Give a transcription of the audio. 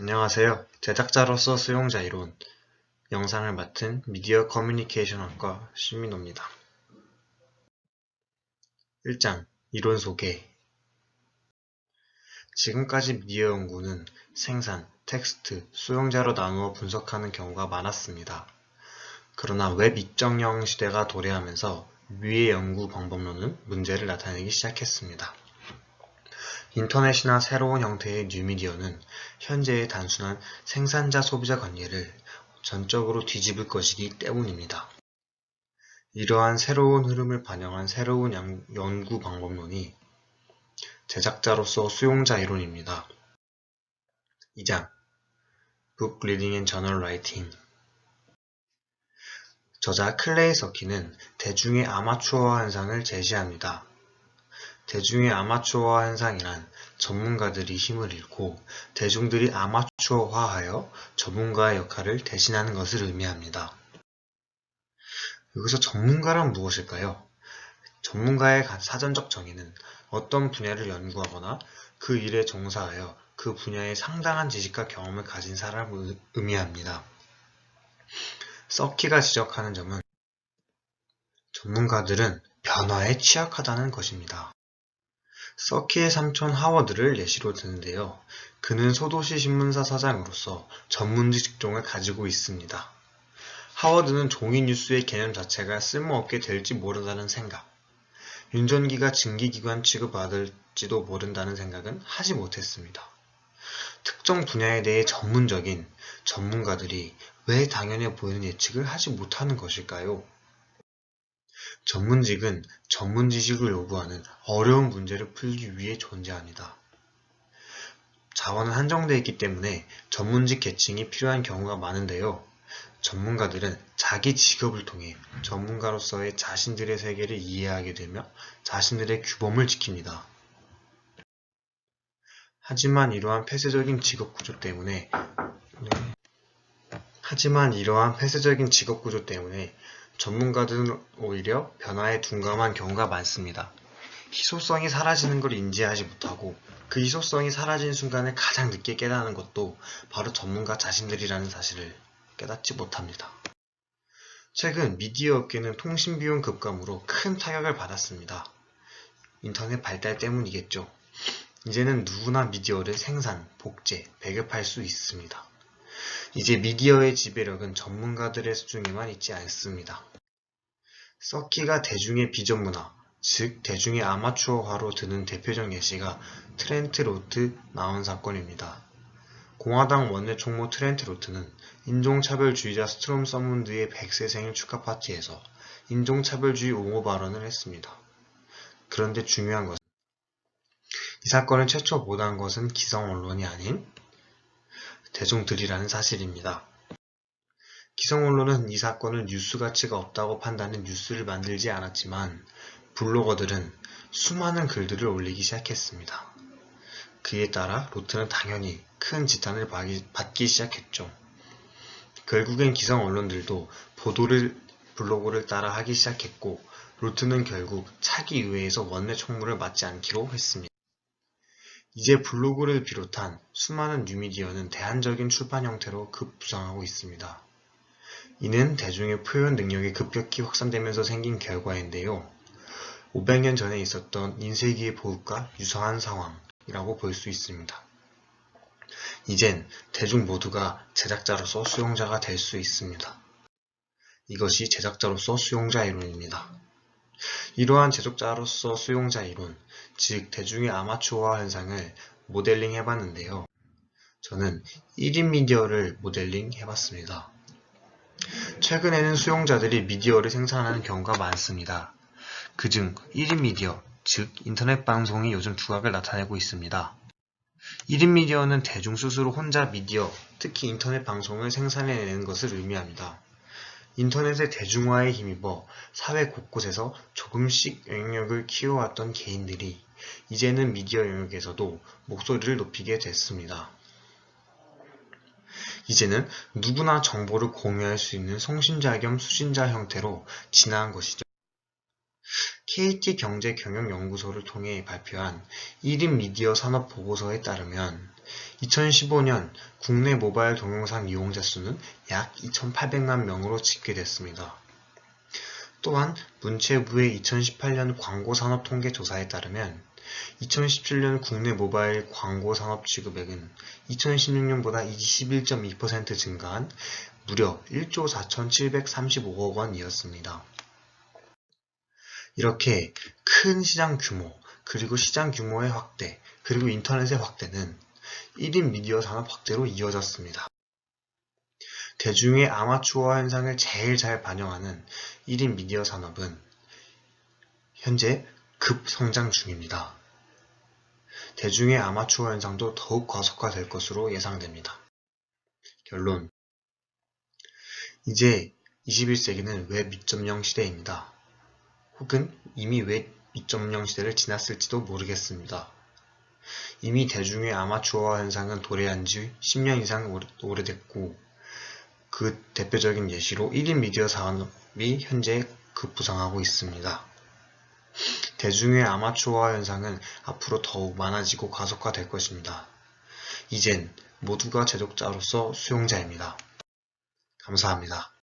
안녕하세요. 제작자로서 수용자 이론, 영상을 맡은 미디어 커뮤니케이션학과 신민호입니다. 1장 이론 소개 지금까지 미디어 연구는 생산, 텍스트, 수용자로 나누어 분석하는 경우가 많았습니다. 그러나 웹 2.0 시대가 도래하면서 위의 연구 방법론은 문제를 나타내기 시작했습니다. 인터넷이나 새로운 형태의 뉴미디어는 현재의 단순한 생산자 소비자 관계를 전적으로 뒤집을 것이기 때문입니다. 이러한 새로운 흐름을 반영한 새로운 양- 연구 방법론이 제작자로서 수용자 이론입니다. 2장 Book Reading and Journal Writing 저자 클레이 서키는 대중의 아마추어 현상을 제시합니다. 대중의 아마추어화 현상이란 전문가들이 힘을 잃고 대중들이 아마추어화하여 전문가의 역할을 대신하는 것을 의미합니다. 여기서 전문가란 무엇일까요? 전문가의 가- 사전적 정의는 어떤 분야를 연구하거나 그 일에 종사하여 그 분야의 상당한 지식과 경험을 가진 사람을 의- 의미합니다. 서키가 지적하는 점은 전문가들은 변화에 취약하다는 것입니다. 서키의 삼촌 하워드를 예시로 드는데요. 그는 소도시 신문사 사장으로서 전문직 직종을 가지고 있습니다. 하워드는 종이 뉴스의 개념 자체가 쓸모없게 될지 모른다는 생각, 윤전기가 증기기관 취급받을지도 모른다는 생각은 하지 못했습니다. 특정 분야에 대해 전문적인 전문가들이 왜 당연해 보이는 예측을 하지 못하는 것일까요? 전문직은 전문 지식을 요구하는 어려운 문제를 풀기 위해 존재합니다. 자원은 한정되어 있기 때문에 전문직 계층이 필요한 경우가 많은데요. 전문가들은 자기 직업을 통해 전문가로서의 자신들의 세계를 이해하게 되며 자신들의 규범을 지킵니다. 하지만 이러한 폐쇄적인 직업 구조 때문에 네. 하지만 이러한 폐쇄적인 직업 구조 때문에 전문가들은 오히려 변화에 둔감한 경우가 많습니다. 희소성이 사라지는 걸 인지하지 못하고 그 희소성이 사라진 순간에 가장 늦게 깨닫는 것도 바로 전문가 자신들이라는 사실을 깨닫지 못합니다. 최근 미디어 업계는 통신 비용 급감으로 큰 타격을 받았습니다. 인터넷 발달 때문이겠죠. 이제는 누구나 미디어를 생산, 복제, 배급할 수 있습니다. 이제 미디어의 지배력은 전문가들의 수중에만 있지 않습니다. 서키가 대중의 비전문화, 즉 대중의 아마추어화로 드는 대표적 예시가 트렌트 로트 나온 사건입니다. 공화당 원내 총무 트렌트 로트는 인종차별주의자 스트롬 서문드의 100세 생일 축하 파티에서 인종차별주의 옹호 발언을 했습니다. 그런데 중요한 것은 이 사건을 최초 보도한 것은 기성 언론이 아닌 대중들이라는 사실입니다. 기성 언론은 이 사건을 뉴스 가치가 없다고 판단해 뉴스를 만들지 않았지만 블로거들은 수많은 글들을 올리기 시작했습니다. 그에 따라 로트는 당연히 큰 지탄을 받기 시작했죠. 결국엔 기성 언론들도 보도를 블로그를 따라 하기 시작했고 로트는 결국 차기 의회에서 원내 총무를 맡지 않기로 했습니다. 이제 블로그를 비롯한 수많은 뉴미디어는 대안적인 출판 형태로 급부상하고 있습니다. 이는 대중의 표현 능력이 급격히 확산되면서 생긴 결과인데요. 500년 전에 있었던 인쇄기의 보급과 유사한 상황이라고 볼 수 있습니다. 이젠 대중 모두가 제작자로서 수용자가 될 수 있습니다. 이것이 제작자로서 수용자 이론입니다. 이러한 제작자로서 수용자 이론, 즉 대중의 아마추어화 현상을 모델링 해봤는데요. 저는 1인 미디어를 모델링 해봤습니다. 최근에는 수용자들이 미디어를 생산하는 경우가 많습니다. 그중 1인 미디어, 즉 인터넷 방송이 요즘 두각을 나타내고 있습니다. 1인 미디어는 대중 스스로 혼자 미디어, 특히 인터넷 방송을 생산해내는 것을 의미합니다. 인터넷의 대중화에 힘입어 사회 곳곳에서 조금씩 영향력을 키워왔던 개인들이 이제는 미디어 영역에서도 목소리를 높이게 됐습니다. 이제는 누구나 정보를 공유할 수 있는 송신자 겸 수신자 형태로 진화한 것이죠. KT경제경영연구소를 통해 발표한 1인 미디어 산업 보고서에 따르면 2015년 국내 모바일 동영상 이용자 수는 약 2,800만 명으로 집계됐습니다. 또한 문체부의 2018년 광고산업 통계 조사에 따르면 2017년 국내 모바일 광고 산업 취급액은 2016년보다 21.2% 증가한 무려 1조 4,735억 원이었습니다. 이렇게 큰 시장 규모, 그리고 시장 규모의 확대, 그리고 인터넷의 확대는 1인 미디어 산업 확대로 이어졌습니다. 대중의 아마추어 현상을 제일 잘 반영하는 1인 미디어 산업은 현재 급성장 중입니다. 대중의 아마추어 현상도 더욱 과속화될 것으로 예상됩니다. 결론 이제 21세기는 웹 2.0 시대입니다. 혹은 이미 웹 2.0 시대를 지났을지도 모르겠습니다. 이미 대중의 아마추어 현상은 도래한 지 10년 이상 오래- 오래됐고 그 대표적인 예시로 1인 미디어 산업이 현재 급부상하고 있습니다. 대중의 아마추어 현상은 앞으로 더욱 많아지고 가속화될 것입니다. 이젠 모두가 제독자로서 수용자입니다. 감사합니다.